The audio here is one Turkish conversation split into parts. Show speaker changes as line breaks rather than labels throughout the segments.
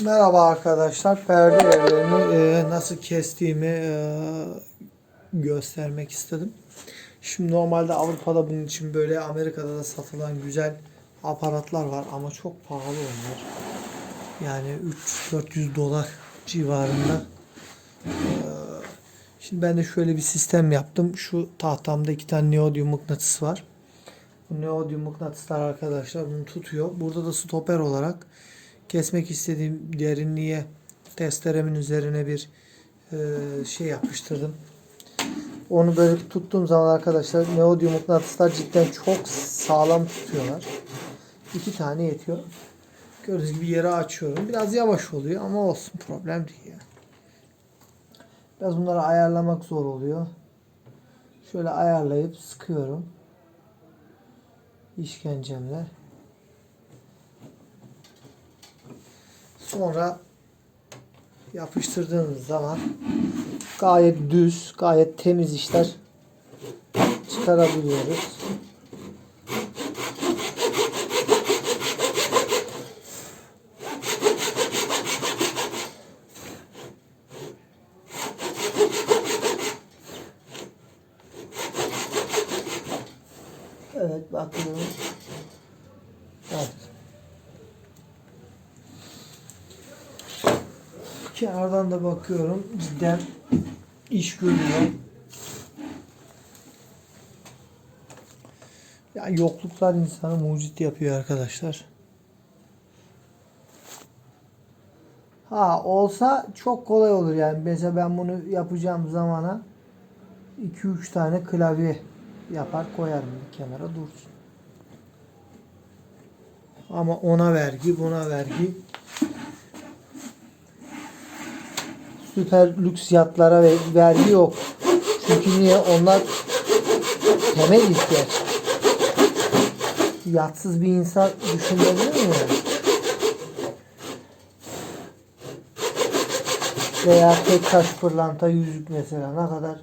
Merhaba arkadaşlar. Perde yerlerini e, nasıl kestiğimi e, göstermek istedim. Şimdi normalde Avrupa'da bunun için böyle Amerika'da da satılan güzel aparatlar var ama çok pahalı onlar. Yani 3-400 dolar civarında. E, şimdi ben de şöyle bir sistem yaptım. Şu tahtamda iki tane neodyum mıknatıs var. Bu neodyum mıknatıslar arkadaşlar bunu tutuyor. Burada da stoper olarak kesmek istediğim derinliğe testeremin üzerine bir e, şey yapıştırdım. Onu böyle tuttuğum zaman arkadaşlar neodyum mıknatıslar cidden çok sağlam tutuyorlar. İki tane yetiyor. Gördüğünüz gibi yere açıyorum. Biraz yavaş oluyor ama olsun problem değil ya. Biraz bunları ayarlamak zor oluyor. Şöyle ayarlayıp sıkıyorum. İşkencemle. Sonra yapıştırdığınız zaman gayet düz, gayet temiz işler çıkarabiliyoruz. Evet bakıyorum. Evet. Kenardan da bakıyorum. Cidden iş görüyor. Ya yokluklar insanı mucit yapıyor arkadaşlar. Ha olsa çok kolay olur yani. Mesela ben bunu yapacağım zamana 2-3 tane klavye yapar koyarım bir kenara dursun. Ama ona vergi, buna vergi. Süper lüks yatlara ve vergi yok. Çünkü niye? Onlar temel ihtiyaç. Yatsız bir insan düşünebilir mi? Veya tek taş pırlanta yüzük mesela ne kadar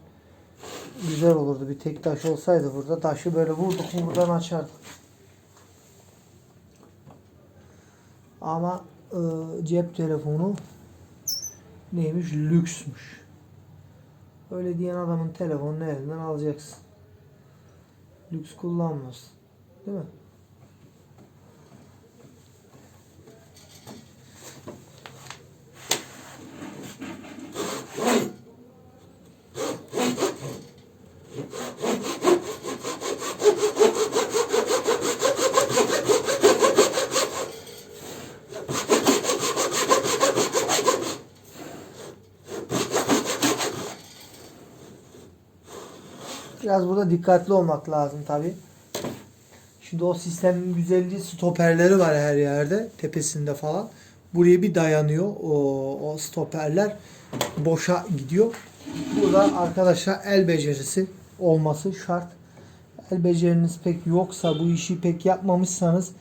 güzel olurdu bir tek taş olsaydı burada taşı böyle vurduk buradan açardık. Ama e, cep telefonu neymiş? Lüksmüş. Öyle diyen adamın telefonunu elinden alacaksın. Lüks kullanmaz. Değil mi? Biraz burada dikkatli olmak lazım tabi. Şimdi o sistemin güzelliği stoperleri var her yerde. Tepesinde falan. Buraya bir dayanıyor. O, o stoperler boşa gidiyor. Burada arkadaşlar el becerisi olması şart. El beceriniz pek yoksa bu işi pek yapmamışsanız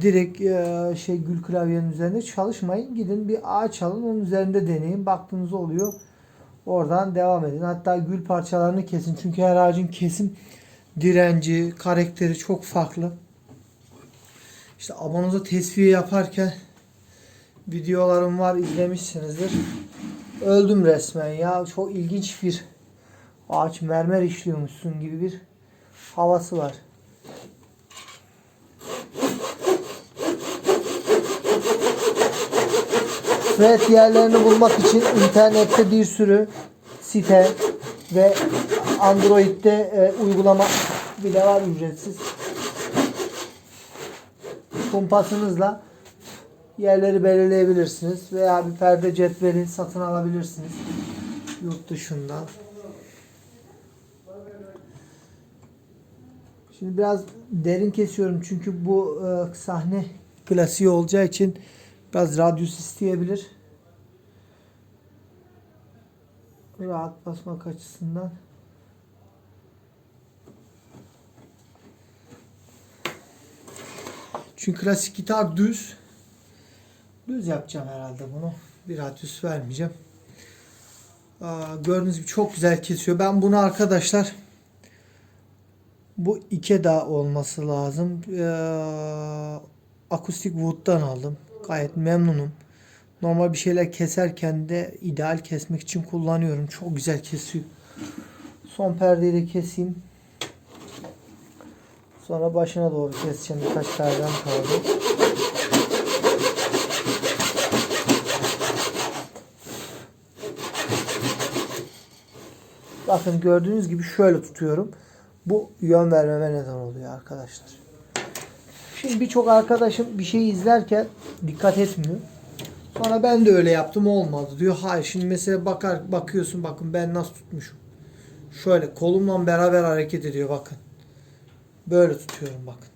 direkt e, şey gül klavyenin üzerinde çalışmayın. Gidin bir ağaç alın onun üzerinde deneyin. Baktığınız oluyor. Oradan devam edin. Hatta gül parçalarını kesin. Çünkü her ağacın kesim direnci, karakteri çok farklı. İşte abonuza tesviye yaparken videolarım var izlemişsinizdir. Öldüm resmen ya. Çok ilginç bir ağaç mermer işliyormuşsun gibi bir havası var. Fret yerlerini bulmak için internette bir sürü site ve Android'de e, uygulama bile var ücretsiz. Kumpasınızla yerleri belirleyebilirsiniz veya bir perde cetveli satın alabilirsiniz yurt dışından. Şimdi biraz derin kesiyorum çünkü bu e, sahne klasiği olacağı için biraz radyus isteyebilir. Rahat basmak açısından. Çünkü klasik gitar düz. Düz yapacağım herhalde bunu. Bir radyus vermeyeceğim. Aa, gördüğünüz gibi çok güzel kesiyor. Ben bunu arkadaşlar bu Ikeda olması lazım. Ee, Akustik Wood'dan aldım. Gayet memnunum. Normal bir şeyler keserken de ideal kesmek için kullanıyorum. Çok güzel kesiyor. Son perdeyi de keseyim. Sonra başına doğru keseceğim. Birkaç perdem kaldı. Bakın gördüğünüz gibi şöyle tutuyorum. Bu yön vermeme neden oluyor arkadaşlar. Şimdi birçok arkadaşım bir şey izlerken dikkat etmiyor. Sonra ben de öyle yaptım olmadı diyor. Hayır şimdi mesela bakar bakıyorsun bakın ben nasıl tutmuşum. Şöyle kolumla beraber hareket ediyor bakın. Böyle tutuyorum bakın.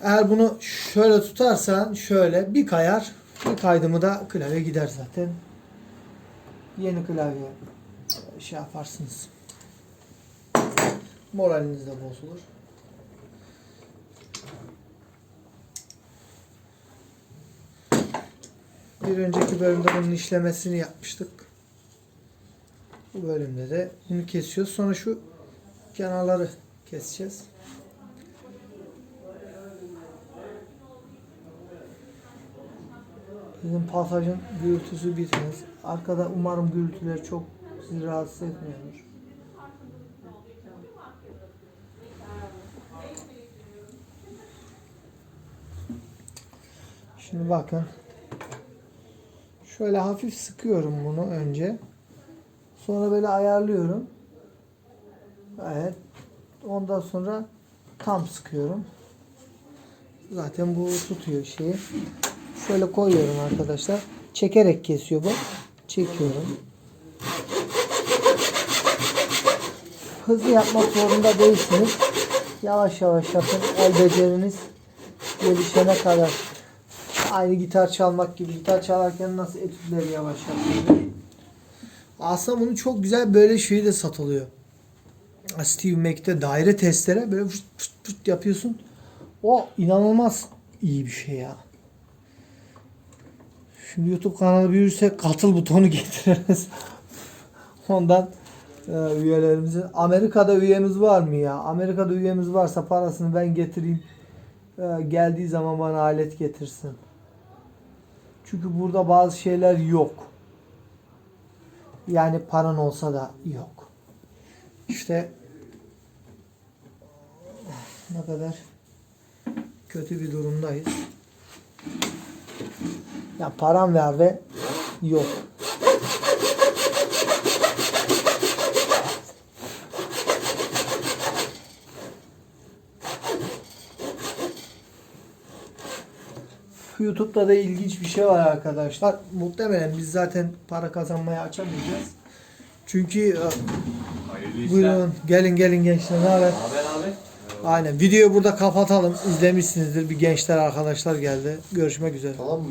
Eğer bunu şöyle tutarsan şöyle bir kayar. Bir kaydımı da klavye gider zaten. Yeni klavye şey yaparsınız. Moraliniz de bozulur. Bir önceki bölümde bunun işlemesini yapmıştık. Bu bölümde de bunu kesiyoruz. Sonra şu kenarları keseceğiz. Bizim pasajın gürültüsü bitmez. Arkada umarım gürültüler çok sizi rahatsız etmiyordur. Şimdi bakın. Şöyle hafif sıkıyorum bunu önce. Sonra böyle ayarlıyorum. Evet. Ondan sonra tam sıkıyorum. Zaten bu tutuyor şeyi. Şöyle koyuyorum arkadaşlar. Çekerek kesiyor bu. Çekiyorum. Hızlı yapmak zorunda değilsiniz. Yavaş yavaş yapın. El beceriniz gelişene kadar. Aynı gitar çalmak gibi. Gitar çalarken nasıl etütleri yavaş yapıyoruz. Aslında bunu çok güzel böyle şeyi de satılıyor. Steve Mac'te daire testere böyle fıt fıt fıt yapıyorsun. O inanılmaz iyi bir şey ya. Şimdi YouTube kanalı büyürse katıl butonu getiririz. Ondan e, üyelerimizi. Amerika'da üyemiz var mı ya? Amerika'da üyemiz varsa parasını ben getireyim. E, geldiği zaman bana alet getirsin. Çünkü burada bazı şeyler yok. Yani paran olsa da yok. İşte ne kadar kötü bir durumdayız. Ya param ver ve yok. YouTube'da da ilginç bir şey var arkadaşlar. Muhtemelen biz zaten para kazanmaya açamayacağız. Çünkü e,
Hayırlı işler.
buyurun gelin gelin gençler ne haber?
Haber abi.
Aynen videoyu burada kapatalım. İzlemişsinizdir. Bir gençler arkadaşlar geldi. Görüşmek üzere.
Tamam mı?